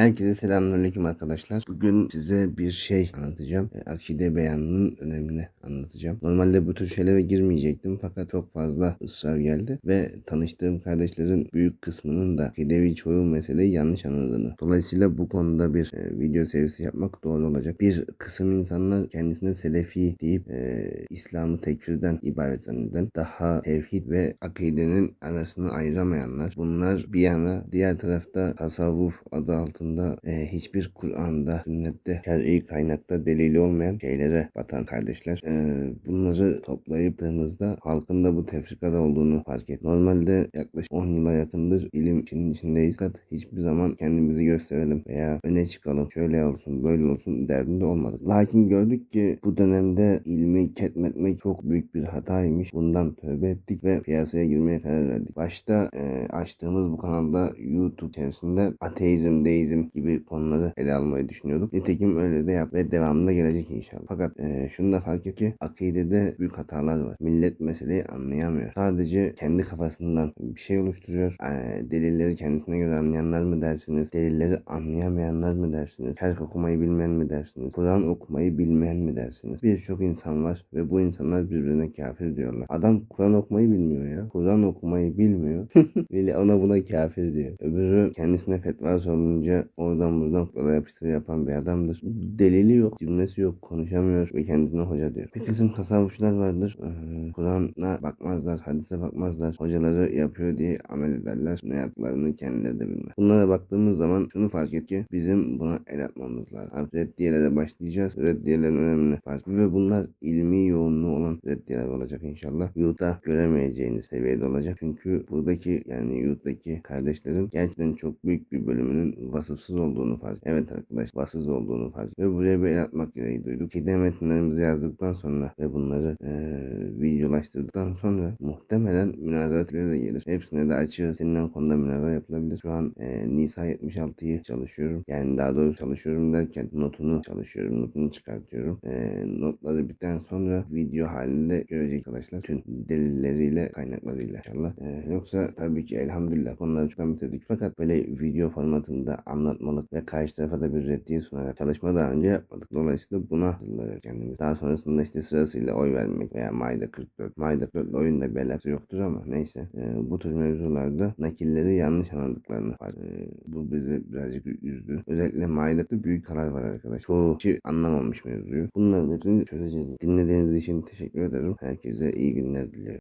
Herkese selamünaleyküm arkadaşlar. Bugün size bir şey anlatacağım. E, Akide beyanının önemini anlatacağım. Normalde bu tür şeylere girmeyecektim fakat çok fazla ısrar geldi ve tanıştığım kardeşlerin büyük kısmının da akidevi çoğu meseleyi yanlış anladığını. Dolayısıyla bu konuda bir e, video serisi yapmak doğru olacak. Bir kısım insanlar kendisine selefi deyip e, İslam'ı tekfirden ibaret zanneden, daha tevhid ve akidenin arasını ayıramayanlar. Bunlar bir yana, diğer tarafta tasavvuf adı altında e, hiçbir Kur'an'da, sünnette, şer'i kaynakta delili olmayan şeylere batan kardeşler. E, bunları toplayıptığımızda halkın da bu tefrikada olduğunu fark et. Normalde yaklaşık 10 yıla yakındır ilim içinin içindeyiz. Fakat hiçbir zaman kendimizi gösterelim veya öne çıkalım, şöyle olsun, böyle olsun derdinde olmadık. Lakin gördük ki bu dönemde ilmi ketmetmek çok büyük bir hataymış. Bundan tövbe ettik ve piyasaya girmeye karar verdik. Başta e, açtığımız bu kanalda YouTube içerisinde ateizm, deizm gibi konuları ele almayı düşünüyorduk. Nitekim öyle de yap ve devamında gelecek inşallah. Fakat e, şunu da fark et ki akidede büyük hatalar var. Millet meseleyi anlayamıyor. Sadece kendi kafasından bir şey oluşturuyor. E, delilleri kendisine göre anlayanlar mı dersiniz? Delilleri anlayamayanlar mı dersiniz? Şerh okumayı bilmeyen mi dersiniz? Kur'an okumayı bilmeyen mi dersiniz? Birçok insan var ve bu insanlar birbirine kafir diyorlar. Adam Kur'an okumayı bilmiyor ya. Kur'an okumayı bilmiyor. Bile ona buna kafir diyor. Öbürü kendisine fetva sorulunca oradan buradan kurala yapıştır yapan bir adamdır. Delili yok, cümlesi yok, konuşamıyor ve kendisine hoca diyor. Bir kısım tasavvufçular vardır. Ee, Kur'an'a bakmazlar, hadise bakmazlar. Hocaları yapıyor diye amel ederler. Ne yaptıklarını kendileri de bilmez. Bunlara baktığımız zaman şunu fark et ki bizim buna el atmamız lazım. Artık reddiyeyle de başlayacağız. Reddiyelerin önemini fark ve bunlar ilmi yoğunluğu olan reddiyeler olacak inşallah. YouTube'da göremeyeceğiniz seviyede olacak. Çünkü buradaki yani YouTube'daki kardeşlerin gerçekten çok büyük bir bölümünün vasıfsız olduğunu fark Evet arkadaş vasıfsız olduğunu fark Ve buraya bir el atmak gereği duyduk. Kide metinlerimizi yazdıktan sonra ve bunları eee videolaştırdıktan sonra muhtemelen münazaratları da gelir. Hepsine de açığız. Seninle konuda münazara yapılabilir. Şu an eee, Nisa 76'yı çalışıyorum. Yani daha doğrusu çalışıyorum derken notunu çalışıyorum. Notunu çıkartıyorum. Eee, notları bitten sonra video halinde görecek arkadaşlar. Tüm delilleriyle kaynaklarıyla inşallah. Eee, yoksa tabii ki elhamdülillah konuları çoktan bitirdik. Fakat böyle video formatında anlatmalık ve karşı tarafa da bir reddiye sunarak çalışma daha önce yapmadık. Dolayısıyla buna hazırladık kendimiz. Daha sonrasında işte sırasıyla oy vermek veya Mayda 44. Mayda 44 oyunda bir alakası yoktur ama neyse. Eee, bu tür mevzularda nakilleri yanlış anladıklarını fark eee, Bu bizi birazcık üzdü. Özellikle Mayda'da büyük karar var arkadaş. Çoğu kişi anlamamış mevzuyu. Bunların hepsini çözeceğiz. Dinlediğiniz için teşekkür ederim. Herkese iyi günler diliyorum.